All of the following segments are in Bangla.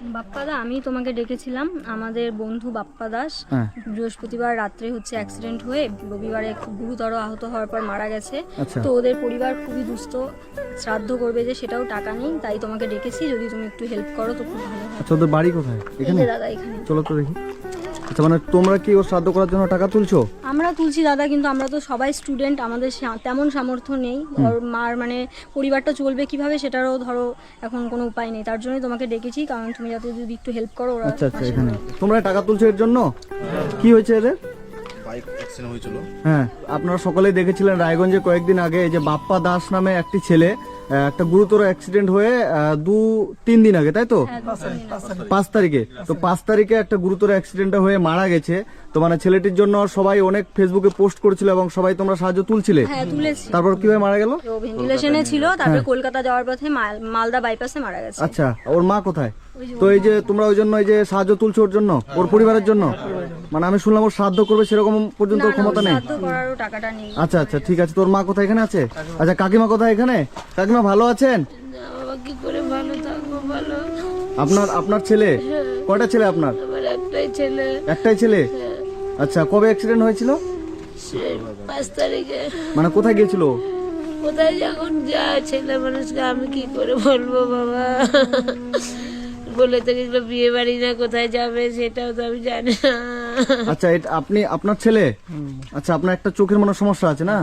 বাপ্পাদা আমি তোমাকে ডেকেছিলাম। আমাদের বন্ধু বাপ্পা দাস হ্যাঁ। বৃহস্পতিবার রাত্রে হচ্ছে অ্যাক্সিডেন্ট হয়ে রবিবারে খুব গুরুতর আহত হওয়ার পর মারা গেছে। আচ্ছা। তো ওদের পরিবার খুবই দুস্থ শ্রাদ্ধ করবে যে সেটাও টাকা নেই তাই তোমাকে ডেকেছি। যদি তুমি একটু হেল্প করো তো খুব ভালো হয়। আচ্ছা বাড়ি কোথায়? এখানে? দাদা এখানে। চলো তো দেখি। আচ্ছা মানে তোমরা কি ওর শ্রাদ্ধ করার জন্য টাকা তুলছো? আমরা তুলছি দাদা কিন্তু আমরা তো সবাই স্টুডেন্ট আমাদের সা- তেমন সামর্থ্য নেই। ওর মার মানে পরিবারটা চলবে কীভাবে সেটারও ধরো এখন কোনো উপায় নেই। তার জন্যই তোমাকে ডেকেছি কারণ তুমি যাতে যদি একটু হেল্প করো ওরা আচ্ছা আচ্ছা এখানে। তোমরা টাকা তুলছো এর জন্য? কি হয়েছে এদের? বাইক অ্যাক্সিডেন্ট হয়েছিল। হ্যাঁ আপনারা সকলেই দেখেছিলেন রায়গঞ্জে কয়েকদিন আগে এই যে বাপ্পা দাস নামে একটি ছেলে একটা গুরুতর অ্যাক্সিডেন্ট হয়ে দু তিন দিন আগে তাই তো? হ্যাঁ, পাঁচ তারিখে। তো পাঁচ তারিখে একটা গুরুতর অ্যাক্সিডেন্ট হয়ে মারা গেছে। তো মানে ছেলেটির জন্য সবাই অনেক ফেসবুকে পোস্ট করেছিল এবং সবাই তোমরা সাহায্য তুলছিলে। হ্যাঁ তুলেছি। তারপর কীভাবে মারা গেল? ভেন্টিলেশনে ছিল তারপরে কলকাতা যাওয়ার পথে মাল- মালদা বাইপাসে মারা গেছে। আচ্ছা ওর মা কোথায়? তো এই যে তোমরা ওই জন্য এই যে সাহায্য তুলছো ওর জন্য ওর পরিবারের জন্য? মানে আমি শুনলাম ওর সাহায্য করবে সেরকম পর্যন্ত ওর ক্ষমতা নেই। শ্রাদ্ধ করারও টাকাটা নেই। আচ্ছা আচ্ছা ঠিক আছে তোর মা কোথায় এখানে আছে? আচ্ছা কাকিমা কোথায় এখানে? কাকিমা ভালো আছেন? বাবা কি করে ভালো থাকব ভালো আপনার আপনার ছেলে? কয়টা ছেলে আপনার? আমার একটাই ছেলে। একটাই ছেলে? আচ্ছা কবে অ্যাক্সিডেন্ট হয়েছিল? পাঁচ তারিখে। মানে কোথায় গিয়েছিল কোথায় যখন যায় ছেলে মানুষকে আমি কি করে বলব বাবা? বলে তো গেছিল বিয়ে বাড়ি না কোথায় যাবে সেটাও তো আমি জানি না। আচ্ছা এটা আপনি আপনার ছেলে? আচ্ছা আপনার একটা চোখের মনে সমস্যা আছে না?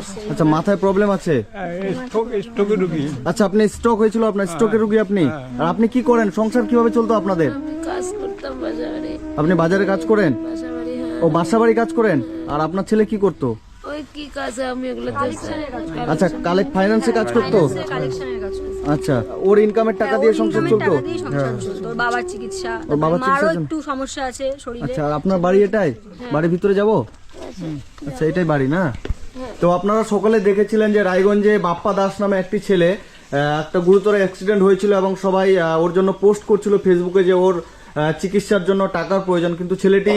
আছে। আচ্ছা মাথায় প্রবলেম আছে? স্টোকে ঢুকি আচ্ছা আপনি স্ট্রোক হয়েছিল আপনার স্ট্রোকের রুগী আপনি? আর আপনি কি করেন? সংসার কীভাবে চলতো আপনাদের? আমি কাজ করতাম বাড়ি আপনি বাজারে কাজ করেন? হ্যাঁ। ও বাসা বাড়ি কাজ করেন? আর আপনার ছেলে কি করতো? ওই কি কাজে আমি ওগুলো আচ্ছা কালেক্ট ফাইন্যান্সে কাজ করতো? কালেকশনের কাজ করছে আচ্ছা ওর ইনকামের টাকা দিয়ে সংসার ইনকামের চলতো? ওর বাবার চিকিৎসা ওর বাবার? একটু সমস্যা আছে শরীরে। আচ্ছা আর আপনার বাড়ি এটাই? বাড়ির ভিতরে যাব? আচ্ছা এটাই বাড়ি না? তো আপনারা সকলে দেখেছিলেন যে রায়গঞ্জে বাপ্পা দাস নামে একটি ছেলে একটা গুরুতর অ্যাক্সিডেন্ট হয়েছিল এবং সবাই ওর জন্য পোস্ট করছিল ফেসবুকে যে ওর চিকিৎসার জন্য টাকার প্রয়োজন। কিন্তু ছেলেটি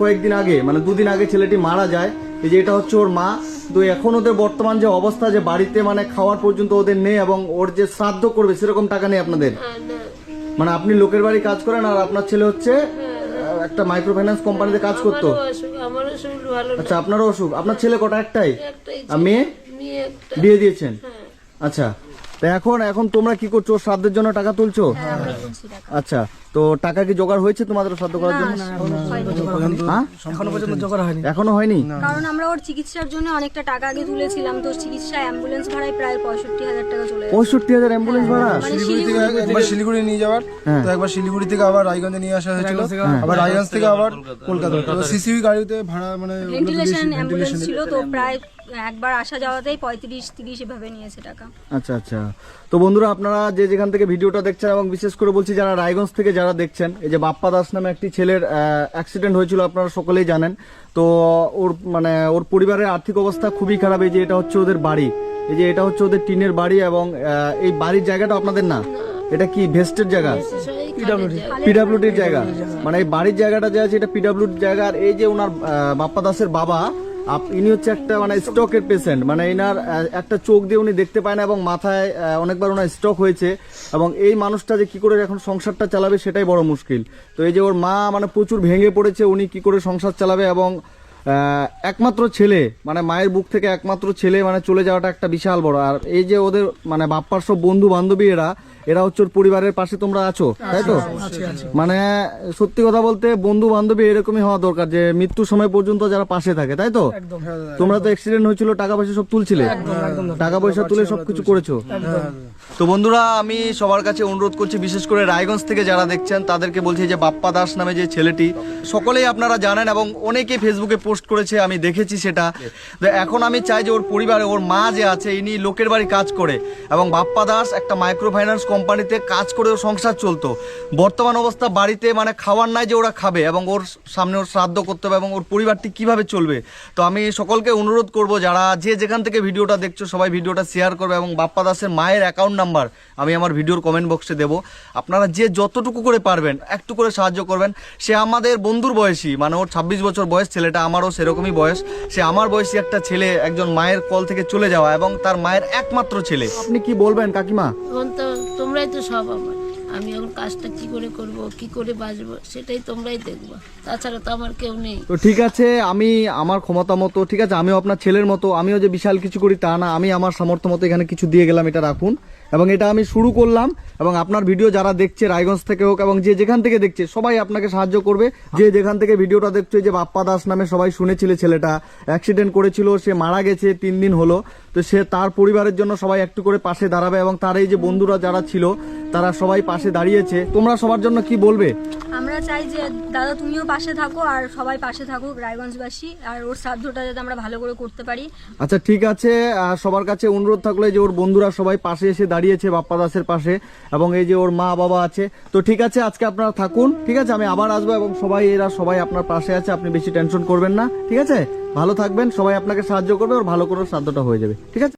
কয়েকদিন আগে মানে দুদিন আগে ছেলেটি মারা যায়। এই যে এটা হচ্ছে ওর মা। তো এখন ওদের বর্তমান যে অবস্থা যে বাড়িতে মানে খাওয়ার পর্যন্ত ওদের নেই এবং ওর যে শ্রাদ্ধ করবে সেরকম টাকা নেই আপনাদের? মানে আপনি লোকের বাড়ি কাজ করেন আর আপনার ছেলে হচ্ছে একটা মাইক্রো ফাইন্যান্স কোম্পানিতে কাজ করতো। আচ্ছা আপনারও অসুখ? আপনার ছেলে কটা? একটাই? আর মেয়ে? মেয়ে বিয়ে দিয়েছেন? আচ্ছা তো এখন এখন তোমরা কি করছ? শ্রাদ্ধের জন্য টাকা তুলছো? টাকা। আচ্ছা তো টাকা কি জোগাড় হয়েছে তোমাদের শ্রাদ্ধ করার জন্য? হ্যাঁ? এখনও পর্যন্ত জোগাড় হয়নি। এখনও হয়নি? কারণ আমরা ওর চিকিৎসার জন্য অনেকটা টাকা আগে তুলেছিলাম তো চিকিৎসা অ্যাম্বুলেন্স ভাড়ায় প্রায় পঁয়ষট্টি হাজার টাকা চলে পঁয়ষট্টি হাজার অ্যাম্বুলেন্স ভাড়া? মানে শিলিগুড়ি থেকে শিলিগুড়ি একবার শিলিগুড়ি নিয়ে যাওয়ার হ্যাঁ। তো একবার শিলিগুড়ি থেকে আবার রায়গঞ্জে নিয়ে আসা হয়েছিল। আবার রায়গঞ্জ থেকে আবার কলকাতা। তো সিসিবি গাড়িতে ভাড়া মানে ভেন্টিলেশন অ্যাম্বুলেন্স ছিল তো প্রায় একবার আসা যাওয়াতেই পঁয়ত্রিশ তিরিশ এভাবে নিয়েছে টাকা। আচ্ছা আচ্ছা। তো বন্ধুরা আপনারা যে যেখান থেকে ভিডিওটা দেখছেন এবং বিশেষ করে বলছি যারা রায়গঞ্জ থেকে যারা দেখছেন এই যে বাপ্পা দাস নামে একটি ছেলের অ্যাক্সিডেন্ট হয়েছিল আপনারা সকলেই জানেন। তো ওর মানে ওর পরিবারের আর্থিক অবস্থা খুবই খারাপ। এই যে এটা হচ্ছে ওদের বাড়ি। এই যে এটা হচ্ছে ওদের টিনের বাড়ি এবং এই বাড়ির জায়গাটা আপনাদের না? এটা কি ভেস্টের জায়গা? পিডাব্লিউডির জায়গা। মানে এই বাড়ির জায়গাটা যে আছে এটা পিডাব্লিউডির জায়গা। আর এই যে ওনার বাপ্পা দাসের বাবা ইনি হচ্ছে একটা মানে স্ট্রোকের পেশেন্ট মানে এনার একটা চোখ দিয়ে উনি দেখতে পায় না এবং মাথায় অনেকবার ওনার স্ট্রোক হয়েছে এবং এই মানুষটা যে কি করে এখন সংসারটা চালাবে সেটাই বড় মুশকিল। তো এই যে ওর মা মানে প্রচুর ভেঙে পড়েছে, উনি কি করে সংসার চালাবে এবং একমাত্র ছেলে মানে মায়ের বুক থেকে একমাত্র ছেলে মানে চলে যাওয়াটা একটা বিশাল বড়। আর এই যে ওদের মানে বাপ্পার সব বন্ধু বান্ধবী এরা এরা হচ্ছে পরিবারের পাশে তোমরা আছো তাই তো? মানে সত্যি কথা বলতে বন্ধু বান্ধবী এরকমই হওয়া দরকার যে মৃত্যু সময় পর্যন্ত যারা পাশে থাকে তাই তো? তোমরা তো অ্যাক্সিডেন্ট হয়েছিল টাকা পয়সা সব তুলছিলে। টাকা পয়সা তুলে সবকিছু করেছ। তো বন্ধুরা, আমি সবার কাছে অনুরোধ করছি, বিশেষ করে রায়গঞ্জ থেকে যারা দেখছেন, তাদেরকে বলছি যে বাপ্পা দাস নামে যে ছেলেটি, সকলেই আপনারা জানেন এবং অনেকে ফেসবুকে পোস্ট করেছে, আমি দেখেছি সেটা। তো এখন আমি চাই যে ওর পরিবারে, ওর মা যে আছে, ইনি লোকের বাড়ি কাজ করে এবং বাপ্পা দাস একটা মাইক্রো ফাইন্যান্স কোম্পানিতে কাজ করে ওর সংসার চলতো। বর্তমান অবস্থা বাড়িতে মানে খাওয়ার নাই যে ওরা খাবে এবং ওর সামনে ওর শ্রাদ্ধ করতে হবে এবং ওর পরিবারটি কীভাবে চলবে। তো আমি সকলকে অনুরোধ করব, যারা যে যেখান থেকে ভিডিওটা দেখছ, সবাই ভিডিওটা শেয়ার করবে এবং বাপ্পা দাসের মায়ের অ্যাকাউন্ট নাম্বার আমি আমার ভিডিওর কমেন্ট বক্সে দেব। আপনারা যে যতটুকু করে পারবেন, একটু করে সাহায্য করবেন। সে আমাদের বন্ধুর বয়সী মানে ওর ছাব্বিশ বছর বয়স, ছেলেটা আমারও সেরকমই বয়স। সে আমার বয়সী একটা ছেলে, একজন মায়ের কল থেকে চলে যাওয়া এবং তার মায়ের একমাত্র ছেলে। আপনি কি বলবেন, কাকিমা? তোমরাই তো সব আমার। আমি এখন কাজটা কি করে করব, কি করে বাঁচবো, সেটাই তোমরাই দেখবা। তাছাড়া তো আমার কেউ নেই। তো ঠিক আছে, আমি আমার ক্ষমতা মতো, ঠিক আছে, আমিও আপনার ছেলের মতো, আমিও যে বিশাল কিছু করি তা না, আমি আমার সামর্থ্য মতো এখানে কিছু দিয়ে গেলাম, এটা রাখুন। এবং এটা আমি শুরু করলাম, এবং আপনার ভিডিও যারা দেখছে, রায়গঞ্জ থেকে হোক, এবং যে যেখান থেকে দেখছে, সবাই আপনাকে সাহায্য করবে। যে যেখান থেকে ভিডিওটা দেখছে যে বাপ্পা দাস নামে সবাই শুনেছিল ছেলেটা, অ্যাক্সিডেন্ট করেছিল, সে মারা গেছে, তিন দিন হলো। তো সে তার পরিবারের জন্য সবাই একটু করে পাশে দাঁড়াবে এবং তার এই যে বন্ধুরা যারা ছিল তারা সবাই পাশে দাঁড়িয়েছে। তোমরা সবার জন্য কি বলবে? আমরা চাই যে দাদা তুমিও পাশে থাকো আর সবাই পাশে থাকুক রায়গঞ্জবাসী আর ওর শ্রাদ্ধটা যাতে আমরা ভালো করে করতে পারি। আচ্ছা ঠিক আছে। সবার কাছে অনুরোধ থাকলে যে ওর বন্ধুরা সবাই পাশে এসে দাঁড়িয়েছে বাপ্পা দাসের পাশে এবং এই যে ওর মা বাবা আছে। তো ঠিক আছে আজকে আপনারা থাকুন। ঠিক আছে আমি আবার আসব এবং সবাই এরা সবাই আপনার পাশে আছে আপনি বেশি টেনশন করবেন না। ঠিক আছে? ভালো থাকবেন সবাই আপনাকে সাহায্য করবে ওর ভালো করার সাধ্যটা হয়ে যাবে। ঠিক আছে?